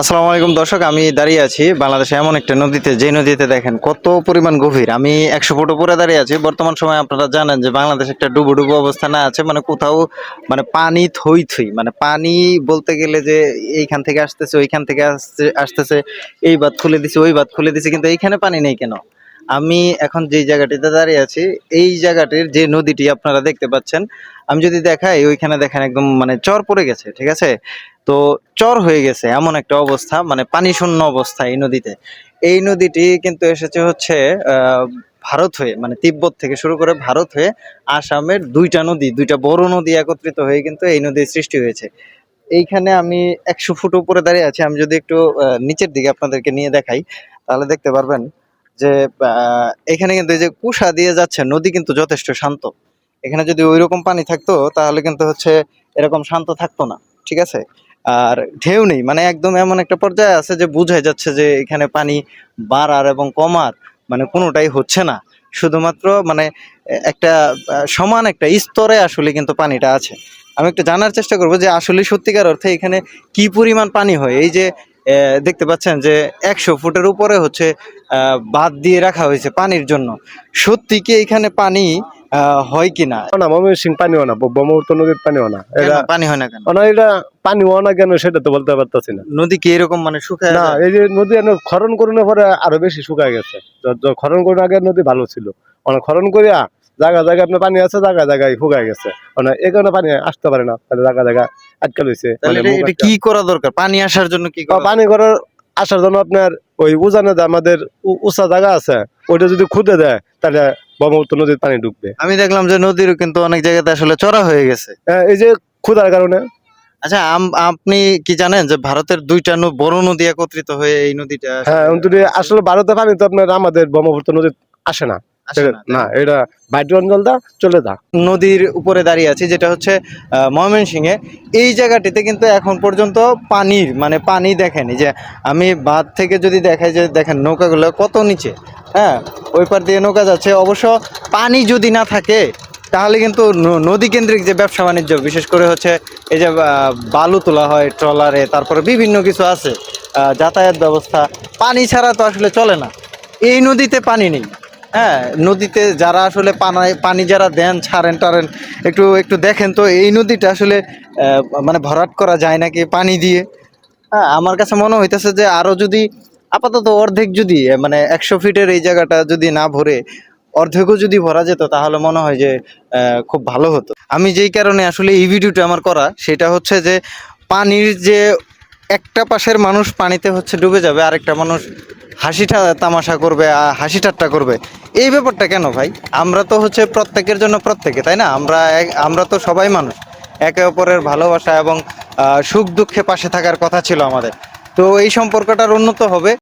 আসসালামু আলাইকুম দর্শক, আমি দাঁড়িয়ে আছি বাংলাদেশে এমন একটা নদীতে। যে নদীতে দেখেন কত পরিমাণ গভীর। আমি একশো ফুট উপরে দাঁড়িয়ে আছি। বর্তমান সময় আপনারা জানেন যে বাংলাদেশ একটা ডুবো ডুবো অবস্থানে আছে মানে কোথাও মানে পানি থই থই মানে পানি বলতে গেলে যে এইখান থেকে আসতেছে, ওইখান থেকে আসছে, আসতেছে, এই বাদ খুলে দিছে, ওই বাদ খুলে দিছে, কিন্তু এইখানে পানি নেই কেন? আমি এখন যেই জায়গাটিতে দাঁড়িয়ে আছি, এই জায়গাটির যে নদীটি আপনারা দেখতে পাচ্ছেন, আমি যদি দেখাই, ওইখানে দেখেন একদম মানে চর পড়ে গেছে, ঠিক আছে? তো চর হয়ে গেছে, এমন একটা অবস্থা মানে পানি শূন্য অবস্থা এই নদীতে। এই নদীটি কিন্তু এসেছে হচ্ছে ভারত হয়ে মানে তিব্বত থেকে শুরু করে ভারত হয়ে আসামের দুইটা নদী, দুইটা বড় নদী একত্রিত হয়ে কিন্তু এই নদীর সৃষ্টি হয়েছে। এইখানে আমি একশো ফুট উপরে দাঁড়িয়ে আছি, আমি যদি একটু নিচের দিকে আপনাদেরকে নিয়ে দেখাই, তাহলে দেখতে পারবেন। যে এখানে কিন্তু এই যে কুষা দিয়ে যাচ্ছে, নদী কিন্তু যথেষ্ট শান্ত। এখানে যদি ওই রকম পানি থাকতো, তাহলে কিন্তু হচ্ছে এরকম শান্ত থাকতো না, ঠিক আছে? আর ঢেউ নেই মানে একদম এমন একটা পর্যায়ে আছে যে বোঝাই যাচ্ছে যে এখানে পানি বাড়ার এবং কমার মানে কোনোটাই হচ্ছে না। শুধুমাত্র মানে একটা, সমান একটা স্তরে আসলে কিন্তু পানিটা আছে। আমি একটু জানার চেষ্টা করব যে আসলে সত্যিকার অর্থে এখানে কি পরিমাণ পানি হয়? এই যে দেখতে পাচ্ছেন যে একশো ফুটের উপরে হচ্ছে বাঁধ দিয়ে রাখা হয়েছে পানির জন্য। সত্যি কি এখানে পানি হয় কিনা না? ময়মনসিং পানিও না ব্রহ্মপুত্র নদীর পানিও না। এটা পানি হয় না কেন? না এটা পানিও না কেন সেটা তো বলতে পারতাছি না। নদী কি এরকম মানে শুকায় না এই যে নদী এখন খরণ করুনের পরে আরও বেশি শুকায় গেছে। খরণ করুন আগে নদী ভালো ছিল। মানে খরণ করিয়া জায়গা জায়গায় আপনার পানি আছে জায়গা জায়গায় শুকায় গেছে। মানে এই কারণে পানি আসতে পারে না তাহলে জায়গা জায়গা আটকাল হয়েছে মানে এটা- কি করা দরকার? পানি আসার জন্য কি পানি করার আসার জন্য আপনার ওই উজানে যে আমাদের উঁচা জায়গা আছে ওইটা যদি খুদে দেয় তাহলে ব্রহ্মপুত্র নদীর পানি ঢুকবে। আমি দেখলাম যে নদীর কিন্তু অনেক জায়গাতে আসলে চড়া হয়ে গেছে। হ্যাঁ, এই যে ক্ষুধার কারণে। আচ্ছা আপনি কি জানেন যে ভারতের দুইটা বড় নদী একত্রিত হয়ে এই নদীটা হ্যাঁ আসলে ভারতে পানি তো আপনার আমাদের ব্রহ্মপুত্র নদী আসে না। না, এটা বাইট অঞ্চলটা চলে যা। নদীর উপরে দাঁড়িয়ে আছি যেটা হচ্ছে ময়মনসিংহে। এই জায়গাটিতে কিন্তু এখন পর্যন্ত পানির মানে পানি দেখেনি যে আমি বাঁধ থেকে যদি দেখাই যে দেখেন নৌকাগুলো কত নিচে হ্যাঁ? ওই পার দিয়ে নৌকা যাচ্ছে অবশ্য পানি যদি না থাকে তাহলে কিন্তু নদী কেন্দ্রিক যে ব্যবসা বাণিজ্য বিশেষ করে হচ্ছে এই যে বালু তোলা হয় ট্রলারে তারপরে বিভিন্ন কিছু আছে যাতায়াত ব্যবস্থা পানি ছাড়া তো আসলে চলে না। এই নদীতে পানি নেই। হ্যাঁ নদীতে যারা আসলে পানায় পানি যারা দেন, ছাড়েন টারেন একটু একটু দেখেন তো, এই নদীটা আসলে মানে ভরাট করা যায় নাকি পানি দিয়ে? হ্যাঁ আমার কাছে মনে হইতেছে যে আরও যদি আপাতত অর্ধেক যদি মানে একশো ফিটের এই জায়গাটা যদি না ভরে, অর্ধেকও যদি ভরা যেত, তাহলে মনে হয় যে খুব ভালো হতো। আমি যেই কারণে আসলে এই ভিডিওটা আমার করা, সেটা হচ্ছে যে পানির যে একটা পাশের মানুষ পানিতে হচ্ছে ডুবে যাবে, আরেকটা মানুষ হাসি তামাশা করবে হাসি ঠাট্টা করবে। এই ব্যাপারটা কেন ভাই? আমরা তো হচ্ছে প্রত্যেকের জন্য প্রত্যেকে, তাই না? আমরা আমরা তো সবাই মানুষ। একে অপরের ভালোবাসা এবং সুখ দুঃখে পাশে থাকার কথা ছিল আমাদের। তো এই সম্পর্কটার উন্নত হবে।